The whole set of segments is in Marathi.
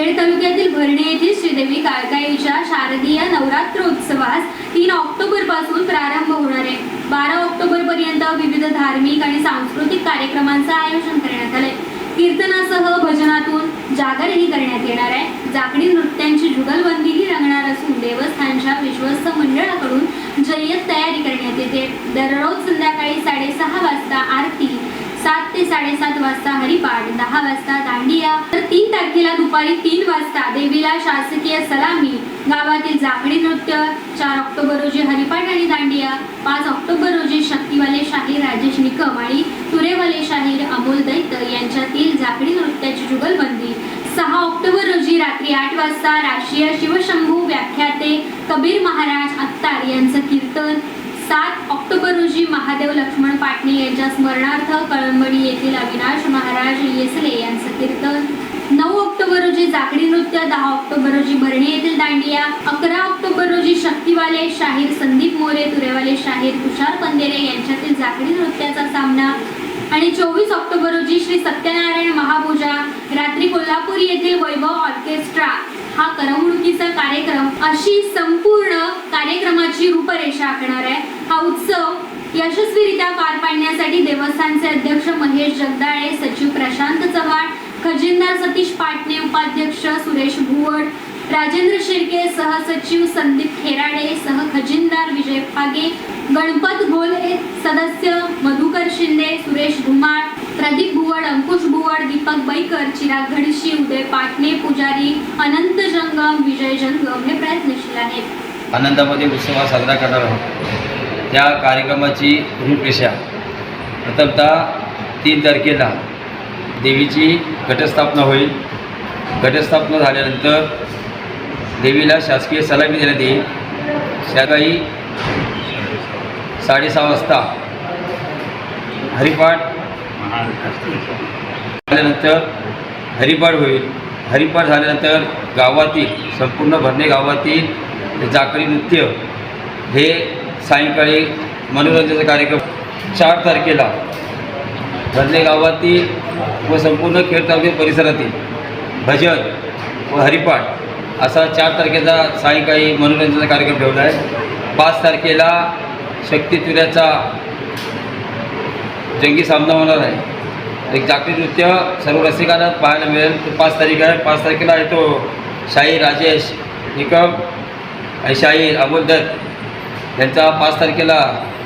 खेड तालुक्यातील भरणे येथील श्रीदेवी काळकाईच्या शारदीय नवरात्रोत्सवास तीन ऑक्टोबरपासून प्रारंभ होणार आहे. बारा ऑक्टोबर पर्यंत विविध धार्मिक आणि सांस्कृतिक कार्यक्रमांचं आयोजन करण्यात आलंय. कीर्तनासह भजनातून जागरही करण्यात येणार आहे. जाकडी नृत्यांची जुगलबंदीही रंगणार असून देवस्थानच्या विश्वस्त मंडळाकडून जय्यत तयारी करण्यात येते. दररोज संध्याकाळी साडेसहा वाजता आरती सात ते साडेसात वाजता हरिपाठ दहा वाजता दांडिया. तर तीन तारखेला दुपारी तीन वाजता देवीला शासकीय सलामी गावातील जाकडी नृत्य चार ऑक्टोबर रोजी हरिपाठ आणि दांडिया पाच ऑक्टोबर रोजी शक्तीवाले शाहीर राजेश निकम आणि तुरेवाले शाहीर अमोल दैत यांच्यातील जाकडी नृत्याची जुगलबंदी. सहा ऑक्टोबर रोजी रात्री आठ वाजता राष्ट्रीय शिवशंभू व्याख्याते कबीर महाराज अत्तार यांचं कीर्तन. सात ऑक्टोबर रोजी महादेव लक्ष्मण पाटणे यांच्या स्मरणार्थ कळंबडी येथील अविनाश महाराज येसले यांचं कीर्तन. नऊ ऑक्टोबर रोजी जाकडी नृत्य दहा ऑक्टोबर रोजी भरणे येथील दांडिया अकरा ऑक्टोबर रोजी शक्तीवाले शाहीर संदीप मोरे तुरेवाले शाहीर तुषार पंदेरे यांच्यातील जाकडी नृत्याचा सामना. आणि चोवीस ऑक्टोबर रोजी श्री सत्यनारायण महापूजा रात्री कोल्हापूर येथील वैभव ऑर्केस्ट्रा. हा करमणुकीचा कार्यक्रम अशी संपूर्ण कार्यक्रमाची रूपरेषा आखणार आहे. हा उत्सव यशस्वीरित्या पार पाडण्यासाठी देवस्थानचे अध्यक्ष महेश जगदाळे सचिव प्रशांत चव्हाण खजिनदार सतीश पाटणे उपाध्यक्ष सुरेश भुवड राजेंद्र शिर्के सहसचिव संदीप खेराडे सह खजिनदार विजय फागे गणपत गोले सदस्य मधुकर शिंदे सुरेश धुमाळ प्रदीप भुवड अंकुश भुवड दीपक बैकर चिराग घडशी उदय पाटणे पुजारी अनंत जंगम विजय जंगम हे प्रयत्नशील आहेत. आनंदामध्ये उत्सव हा साजरा करणार आहोत. त्या कार्यक्रमाची रूपरेषा प्रथमतः तीन तारखेला देवीची घटस्थापना होईल. घटस्थापना झाल्यानंतर देवीला शासकीय सलामी देण्यात येईल. सकाळी साडेसहा वाजता. हरिपाठ. झाल्यानंतर हरिपाठ होईल. हरिपाठ झाल्यानंतर गावातील संपूर्ण भरणे गावातील जाकरी नृत्य हे सायंकाळी मनोरंजनाचा कार्यक्रम चार तारखेला भरणे गावातील व संपूर्ण खेळ तालुक्या परिसरातील भजन व हरिपाठ असा चार तारखेचा सायंकाळी मनोरंजनाचा कार्यक्रम ठेवला आहे. पाच तारखेला शक्तिचुऱ्याचा जंगी सामना होणार आहे. एक जागतिक नृत्य सर्व रसिकांना पाहायला मिळेल. तो पाच तारीख आहे. पाच तारखेला येतो शाही राजेश निकम आणि शाही अमोल दत्त. यांचा पाच तारखेला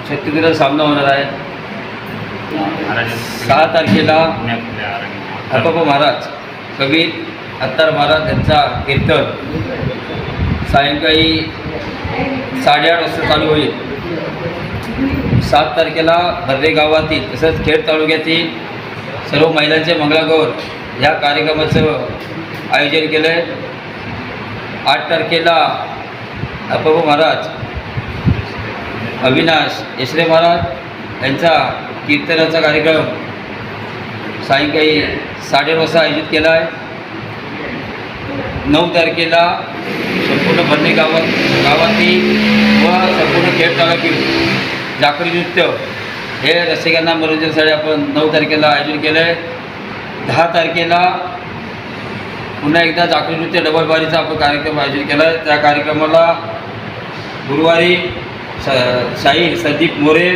शक्तिचुऱ्याचा सामना होणार आहे. सहा तारखेला हरपप्पा महाराज कबीर अत्तार महाराज यांचा कीर्तन. सायंकाळी साडेआठ वाजता चालू होईल. सात तारखेला भर्रे गावातील तसंच खेड तालुक्यातील सर्व महिलांचे मंगळागौर ह्या कार्यक्रमाचं आयोजन केलं आहे आठ तारखेला अप्पा महाराज अविनाश येसरे महाराज यांचा कीर्तनाचा कार्यक्रम सायंकाळी साडेआठ वाजता आयोजित केला आहे नऊ तारखेला संपूर्ण भरणे गावात गावातील व संपूर्ण खेड तालुक्यातील जाकरी नृत्य. हे रसिकांना मनोरंजनासाठी आपण नऊ तारखेला आयोजन केलं आहे दहा तारखेला पुन्हा एकदा जाकरी नृत्य डबलबारीचा आपण कार्यक्रम आयोजन केला आहे त्या कार्यक्रमाला गुरुवारी स शाहीर संदीप मोरे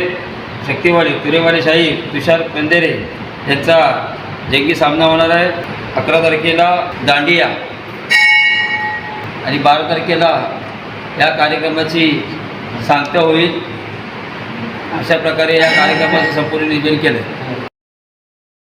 शक्तिवाडी तुरेवाडी शाहीर तुषार पंदेरे यांचा जंगी सामना होणार आहे. अकरा तारखेला दांडिया आणि बारा तारखेला या कार्यक्रमाची सांगता होईल. अशा प्रकारे या कार्यक्रमाचं संपूर्ण नियोजन केलं